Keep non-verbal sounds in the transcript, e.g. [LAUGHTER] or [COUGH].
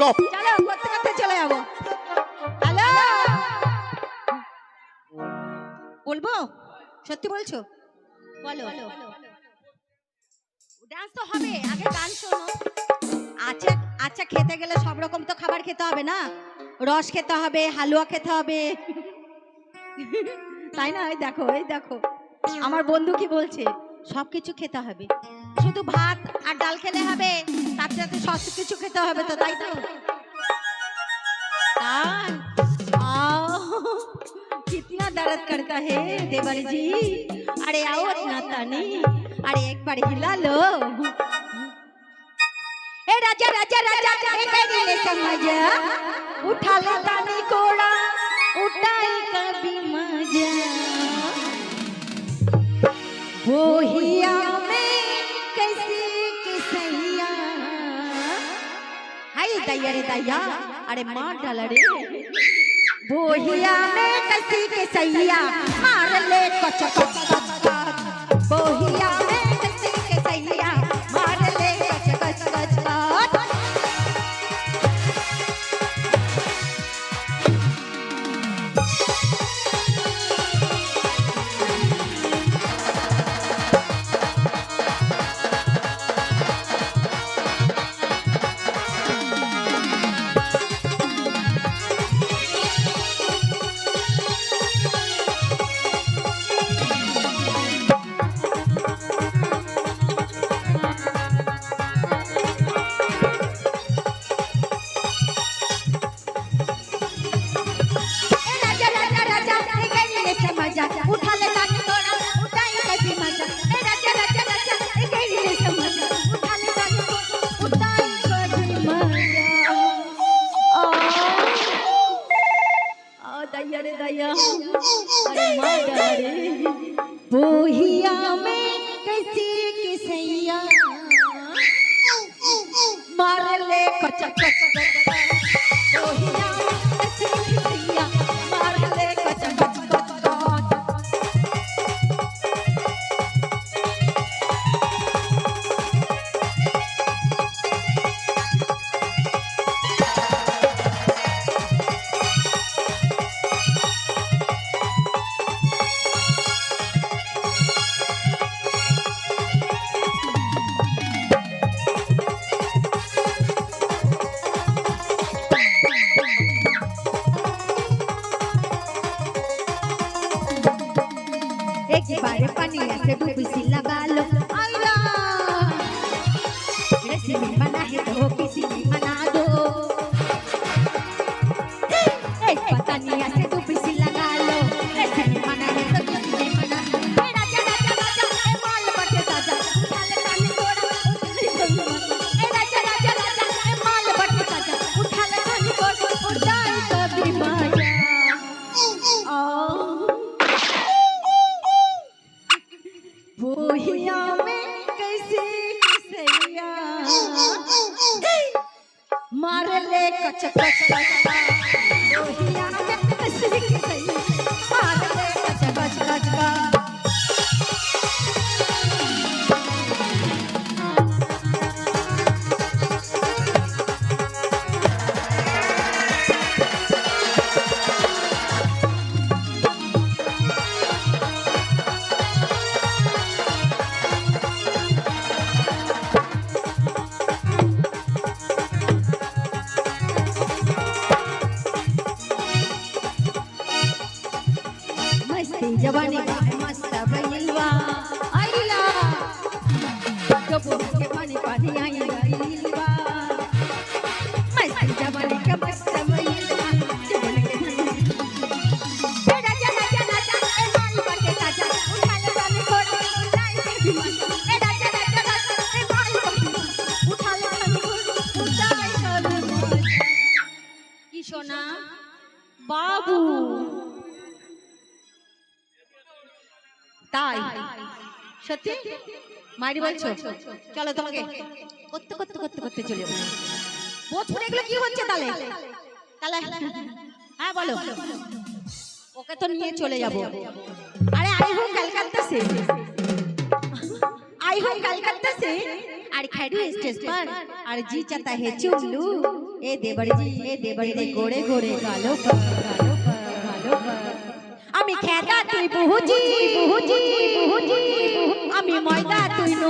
Top চলো করতে করতে চলে যাব? হ্যালো? বলব? সত্যি বলছো? বলো। ডান্স তো হবে, আগে গান শোনো। আচ্ছা আচ্ছা খেতে গেলে সব রকম তো খাবার খেতে হবে না? রস খেতে হবে, হালুয়া খেতে হবে। তাই না? এই দেখো এই দেখো। আমার বন্ধু কি বলছে? সব কিছু খেতে হবে। শুধু ভাত আর ডাল খেলে হবে তার সাথে সব কিছু খেতে হবে তো তাই তো कान आओ कितना दर्द करता है देवर जी अरे आओ ना तानी अरे एक बार हिला लो ए राजा राजा राजा ए कहीं ले समझ उठा ले तानी कोड़ा दैया रे दैया अरे मार डाला रे बोहिया में कसी के सैया मार ले कच बोहिया में कैसी किसैया? मार ले कच बोहिया में कैसे किसैया [LAUGHS] मार ले कच कच कच ನಿನ್ ಜವಾನಿಗೆ ಮಸ್ತ ಬೈಲ್ವಾ ಐಲ ಕಪೂರಕ್ಕೆ ಪಾನಿ তাই সত্যি মাইরি বলছো চলো তোমাকে করতে করতে করতে করতে চলে যাবো বোঝুন এগুলো কি হচ্ছে তাহলে তাহলে হ্যাঁ বলো ওকে তো নিয়ে চলে যাব अरे आई हूँ कलकत्ता से आई हूँ कलकत्ता से अरे खड़ू स्टेज पर और जी चाहता है चुम लूं এ দেবরজি এ দেবরজি গোড়ে গোড়ে গালো পা গালো পা গালো পা আমি খেদা তুই বুহুজি বুহুজি বুহুজি আমি ময়দা তুই